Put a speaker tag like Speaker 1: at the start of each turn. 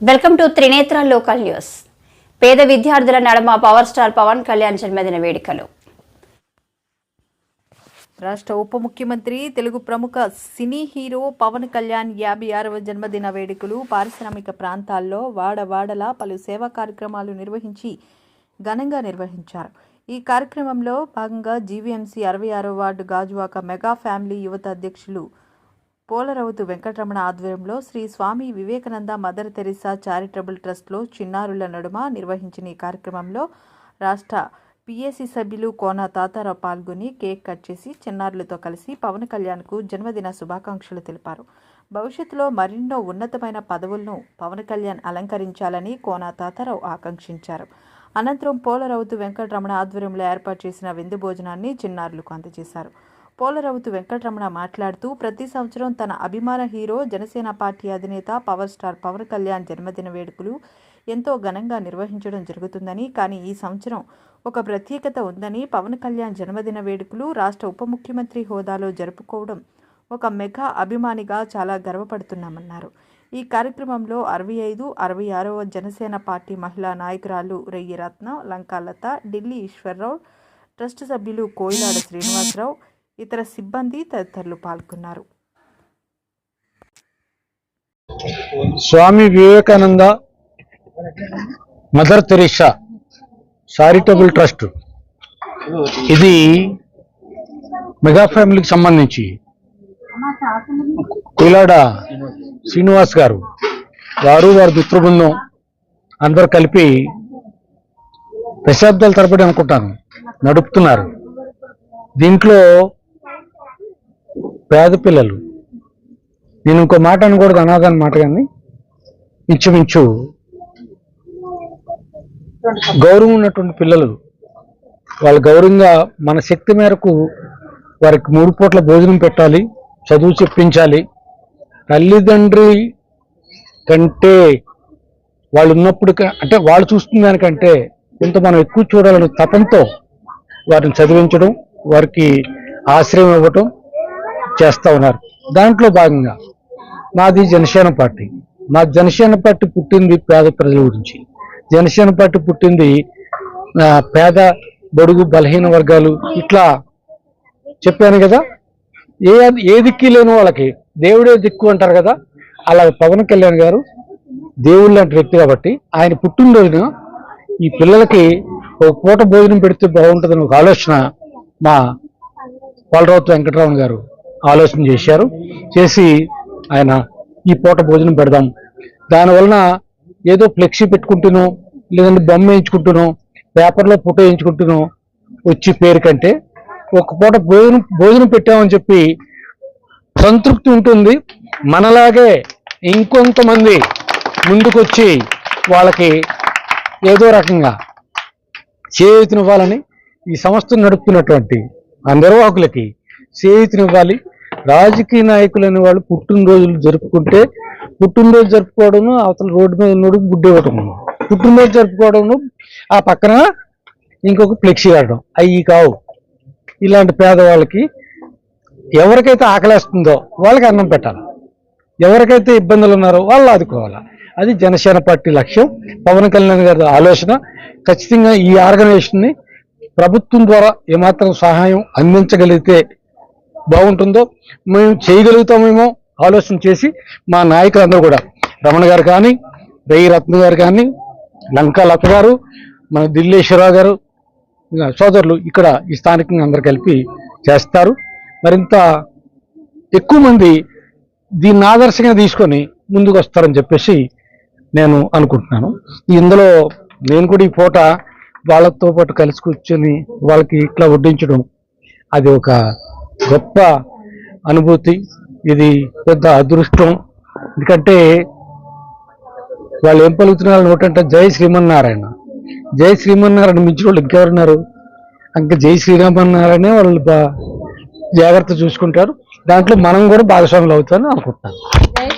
Speaker 1: Welcome to Trinetra local news. పేద విద్యార్థుల నడమ పవర్ స్టార్ పవన్ కళ్యాణ్ జన్మదిన వేడుకలు.
Speaker 2: రాష్ట్ర ఉప ముఖ్యమంత్రి తెలుగు ప్రముఖ సినీ హీరో పవన్ కళ్యాణ్ యాభై ఆరవ జన్మదిన వేడుకలు పారిశ్రామిక ప్రాంతాల్లో వాడవాడలా పలు సేవా కార్యక్రమాలు నిర్వహించి ఘనంగా నిర్వహించారు. ఈ కార్యక్రమంలో భాగంగా జీవీఎంసీ అరవై ఆరో వార్డు గాజువాక మెగా ఫ్యామిలీ యువత అధ్యక్షులు పోలరవతు వెంకటరమణ ఆధ్వర్యంలో Shri Swami Vivekananda mother Teresa charitable ట్రస్ట్లో చిన్నారుల నడుమ నిర్వహించిన ఈ కార్యక్రమంలో రాష్ట్ర పిఎస్సి సభ్యులు కోన తాతారావు పాల్గొని కేక్ కట్ చేసి చిన్నారులతో కలిసి పవన్ కళ్యాణ్కు జన్మదిన శుభాకాంక్షలు తెలిపారు. భవిష్యత్తులో మరెన్నో ఉన్నతమైన పదవులను పవన్ కళ్యాణ్ అలంకరించాలని కోన తాతారావు ఆకాంక్షించారు. అనంతరం పోలరవతు వెంకటరమణ ఆధ్వర్యంలో ఏర్పాటు చేసిన విందు భోజనాన్ని చిన్నారులకు అందజేశారు. పోలరావుతు వెంకటరమణ మాట్లాడుతూ ప్రతి సంవత్సరం తన అభిమాన హీరో జనసేన పార్టీ అధినేత పవర్ స్టార్ పవన్ కళ్యాణ్ జన్మదిన వేడుకలు ఎంతో ఘనంగా నిర్వహించడం జరుగుతుందని కానీ ఈ సంవత్సరం ఒక ప్రత్యేకత ఉందని పవన్ కళ్యాణ్ జన్మదిన వేడుకలు రాష్ట్ర ఉప ముఖ్యమంత్రి హోదాలో జరుపుకోవడం ఒక మెగా అభిమానిగా చాలా గర్వపడుతున్నామన్నారు. ఈ కార్యక్రమంలో అరవై ఐదు అరవై ఆరవ జనసేన పార్టీ మహిళా నాయకురాలు రెయ్యి రత్న లంకాలత ఢిల్లీ ఈశ్వర్రావు ట్రస్ట్ సభ్యులు కోయిలాడ శ్రీనివాసరావు ఇతర సిబ్బంది తదితరులు పాల్గొన్నారు.
Speaker 3: Swami Vivekananda mother Teresa charitable trust. ఇది మెగా ఫ్యామిలీకి సంబంధించి కులాడ శ్రీనివాస్ గారు వారు వారి మిత్రబృందం అందరు కలిపి దశాబ్దాల తరబడి అనుకుంటాను నడుపుతున్నారు. దీంట్లో పేద పిల్లలు. నేను ఇంకో మాట అనకూడదు అనాథని మాట కానీ. ఇంచుమించు గౌరవం ఉన్నటువంటి పిల్లలు వాళ్ళు గౌరవంగా మన శక్తి మేరకు వారికి మూడు పూట్ల భోజనం పెట్టాలి చదువు చెప్పించాలి. తల్లిదండ్రి కంటే వాళ్ళు ఉన్నప్పుడు అంటే వాళ్ళు చూస్తున్న దానికంటే కొంత మనం ఎక్కువ చూడాలని తపంతో వారిని చదివించడం వారికి ఆశ్రయం ఇవ్వటం చేస్తూ ఉన్నారు. దాంట్లో భాగంగా మాది జనసేన పార్టీ. మా జనసేన పార్టీ పుట్టింది పేద ప్రజల గురించి. జనసేన పార్టీ పుట్టింది పేద బడుగు బలహీన వర్గాలు. ఇట్లా చెప్పాను కదా. ఏ ఏ దిక్కు లేని వాళ్ళకి దేవుడే దిక్కు అంటారు కదా. అలా పవన్ కళ్యాణ్ గారు దేవుడు లాంటి వ్యక్తి కాబట్టి ఆయన పుట్టినరోజున ఈ పిల్లలకి ఒక పూట భోజనం పెడితే బాగుంటుందని ఒక ఆలోచన మా పోలరావుతు వెంకటరావు గారు ఆలోచన చేశారు. చేసి ఆయన ఈ పూట భోజనం పెడదాం. దానివలన ఏదో ఫ్లెక్సీ పెట్టుకుంటునో లేదంటే బొమ్మ వేయించుకుంటునో పేపర్లో ఫోటో వేయించుకుంటునో వచ్చి పేరు కంటే ఒక పూట భోజనం భోజనం పెట్టామని చెప్పి సంతృప్తి ఉంటుంది. మనలాగే ఇంకొంతమంది ముందుకొచ్చి వాళ్ళకి ఏదో రకంగా చేయూతనివ్వాలని ఈ సంస్థను నడుపుతున్నటువంటి ఆ నిర్వాహకులకి చేయూతనివ్వాలి రాజకీయ నాయకులు అనే వాళ్ళు పుట్టినరోజులు జరుపుకుంటే పుట్టినరోజు జరుపుకోవడం అవతల రోడ్డు మీద ఉన్నోడు గుడ్డ ఇవ్వటం. పుట్టినరోజు జరుపుకోవడం ఆ పక్కన ఇంకొక ఫ్లెక్సీ ఆడడం అవి కావు. ఇలాంటి పేదవాళ్ళకి ఎవరికైతే ఆకలేస్తుందో వాళ్ళకి అన్నం పెట్టాలి. ఎవరికైతే ఇబ్బందులు ఉన్నారో వాళ్ళు ఆదుకోవాలి. అది జనసేన పార్టీ లక్ష్యం. పవన్ కళ్యాణ్ గారి ఆలోచన. ఖచ్చితంగా ఈ ఆర్గనైజేషన్ని ప్రభుత్వం ద్వారా ఏమాత్రం సహాయం అందించగలిగితే బాగుంటుందో మేము చేయగలుగుతామేమో ఆలోచన చేసి మా నాయకులందరూ కూడా. రమణ గారు కానీ రేయి రత్న గారు కానీ లంకా లత గారు మన దిల్లేశ్వరరావు గారు సోదరులు ఇక్కడ ఈ స్థానికంగా అందరు కలిపి చేస్తారు. మరింత ఎక్కువ మంది దీన్ని ఆదర్శంగా తీసుకొని ముందుకు వస్తారని చెప్పేసి నేను అనుకుంటున్నాను. ఇందులో నేను కూడా ఈ పూట వాళ్ళతో పాటు కలిసి కూర్చొని వాళ్ళకి ఇట్లా వడ్డించడం అది ఒక గొప్ప అనుభూతి. ఇది పెద్ద అదృష్టం. ఎందుకంటే వాళ్ళు ఏం పలుకుతున్నారు? నోటంటే జై శ్రీమన్నారాయణ. జై శ్రీమన్నారాయణ మించిన వాళ్ళు ఇంకెవరున్నారు? ఇంకా జై శ్రీరామన్నారాయణ వాళ్ళు జాగ్రత్త చూసుకుంటారు. దాంట్లో మనం కూడా భాగస్వాములు అవుతామని అనుకుంటున్నాను.